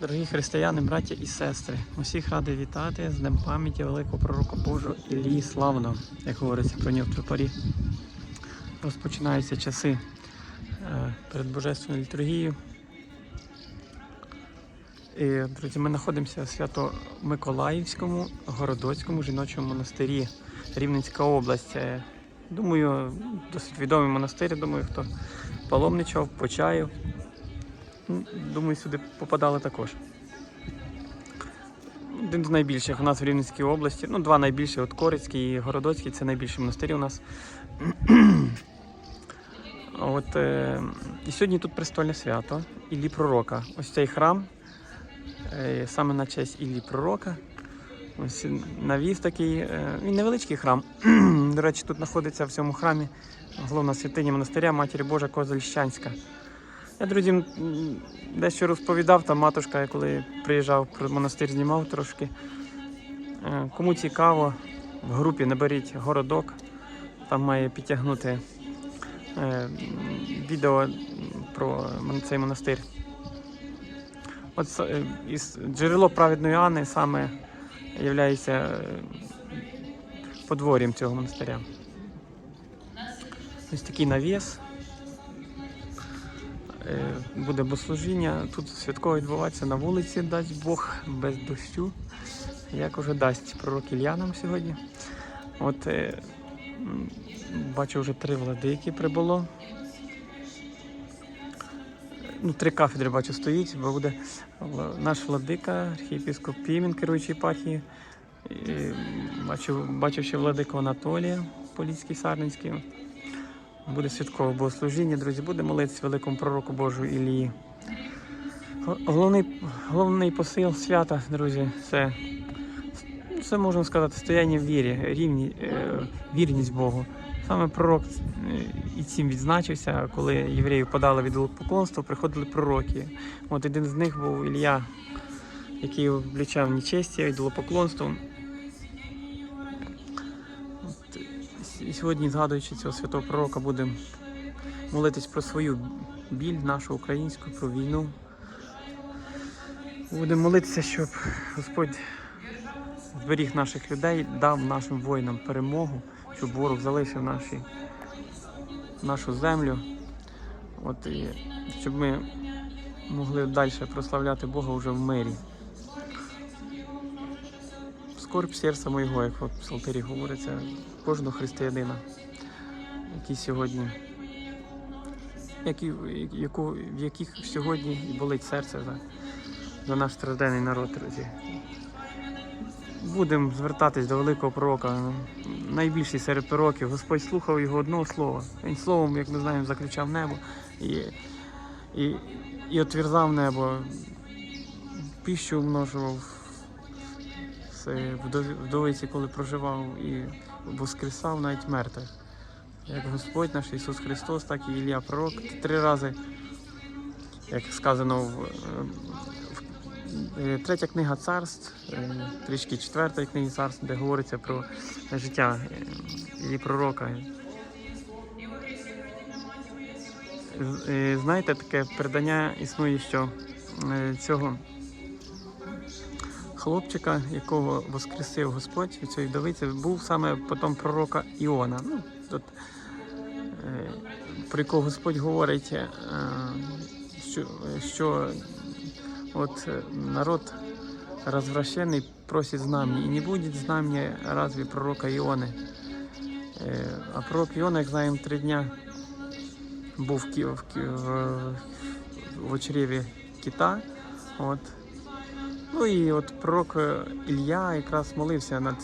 Дорогі християни, браття і сестри, усіх радий вітати з Днем пам'яті великого пророка Божого Ілії Славного, як говориться про нього в тропарі. Розпочинаються часи е, перед Божественною літургією. І, друзі, ми знаходимося в Свято-Миколаївському Городоцькому жіночому монастирі Рівненська область. Е, Думаю, досить відомий монастир, думаю, хто паломничав, почаїв. М, Думаю, сюди попадали також. Один з найбільших у нас в Рівненській області. Ну, два найбільші, от Корицький і Городоцький, це найбільші монастирі у нас. От, е, і сьогодні тут престольне свято Іллі Пророка. Ось цей храм, е, саме на честь Іллі Пророка. Ось навіз такий, е, він невеличкий храм. До речі, тут знаходиться в цьому храмі головна святиня монастиря Матері Божа Козельщанська. Я, друзі, дещо розповідав, там матушка, коли приїжджав про монастир, знімав трошки. Е, Кому цікаво, в групі наберіть городок, там має підтягнути е, відео про цей монастир. От е, джерело праведної Анни саме є подвор'ям цього монастиря. Ось такий навіс. Е, Буде богослужіння. Тут святково відбуватися на вулиці, дасть Бог, без дощу. Як уже дасть пророк Ілля нам сьогодні. От е, бачу, вже три владики прибуло. Ну, три кафедри бачу стоїть, бо буде наш владика, архієпископ Пімен, керуючий єпархією. І Бачу, бачу ще владику Анатолія, Поліцький Сарненський. Буде святкове богослужіння, друзі, буде молитися великому пророку Божу Ілії. Головний, головний посил свята, друзі, це, це можна сказати, стояння в вірі, рівні, е, вірність Богу. Саме пророк е, і цим відзначився, коли євреїв подали від поклонства, приходили пророки. От один з них був Ілля, який облічав нечестя, ідолопоклонством. І сьогодні, згадуючи цього святого пророка, будемо молитись про свою біль, нашу українську, про війну. Будемо молитися, щоб Господь зберіг наших людей, дав нашим воїнам перемогу, щоб ворог залишив наші, нашу землю. От, і щоб ми могли далі прославляти Бога вже в мирі. Скорбь серця моєго, як в Псалтирі говориться, кожного християнина, який сьогодні, які, яку, в яких сьогодні болить серце за, за наш стражденний народ, друзі. Будемо звертатись до великого пророка. Найбільший серед пророків. Господь слухав його одного слова. Він словом, як ми знаємо, заключав небо і, і, і отвірзав небо, піщу умножував вдов- вдовиці, коли проживав і воскресав навіть мертвих. Як Господь наш Ісус Христос, так і Ілля Пророк три рази, як сказано в, е, в е, третя книга царств, е, трішки четверта книга царств, де говориться про життя Іллі Пророка. Знаєте, таке передання існує, що цього хлопчика, якого воскресив Господь від цієї вдовиці, був саме потом пророка Іона. Ну, тут, е, про якого Господь говорить, е, що, що от е, народ розвращений просить знамені, і не буде знамення разве пророка Іони. А пророк Іона, як знаємо, три дня був в, в, в, в очреві кита. От, Ну і от пророк е, Ілля якраз молився над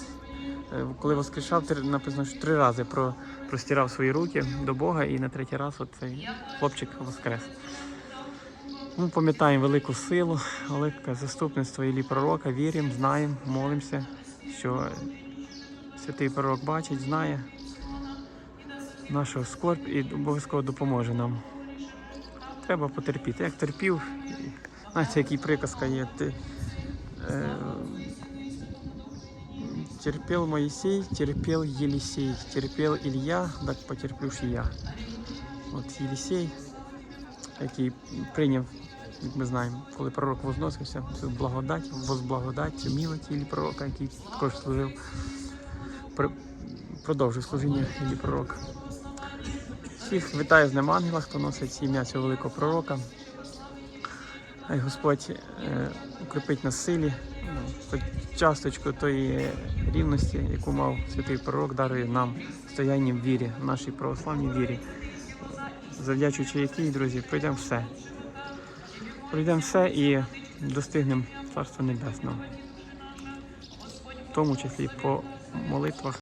е, коли воскрешав, написано, що три рази про, простирав свої руки до Бога, і на третій раз от цей хлопчик воскрес. Ми пам'ятаємо велику силу, велике заступництво Іллі пророка, віримо, знаємо, молимося, що святий пророк бачить, знає нашу скорбь і обов'язково допоможе нам. Треба потерпіти. Як терпів, знаєте, який приказка є. Терпел Моисей, терпел Елисей, терпел Илья, так потерплю ж я. От Єлісей, який прийняв як ми знаємо, коли пророк возносився, цю благодать, возблагодать, цю тілі пророка, який також служив, пр- продовжив служіння тілі пророка. Всіх вітаю з ним ангела, хто носить ім'я цього великого пророка. Хай Господь е, укріпить нас силі, ну, часточку тої рівності, яку мав святий пророк, дарує нам стоянням в вірі, в нашій православній вірі, завдячуючи якій, друзі, пройдемо все. Пройдемо все і достигнемо Царства Небесного. В тому числі по молитвах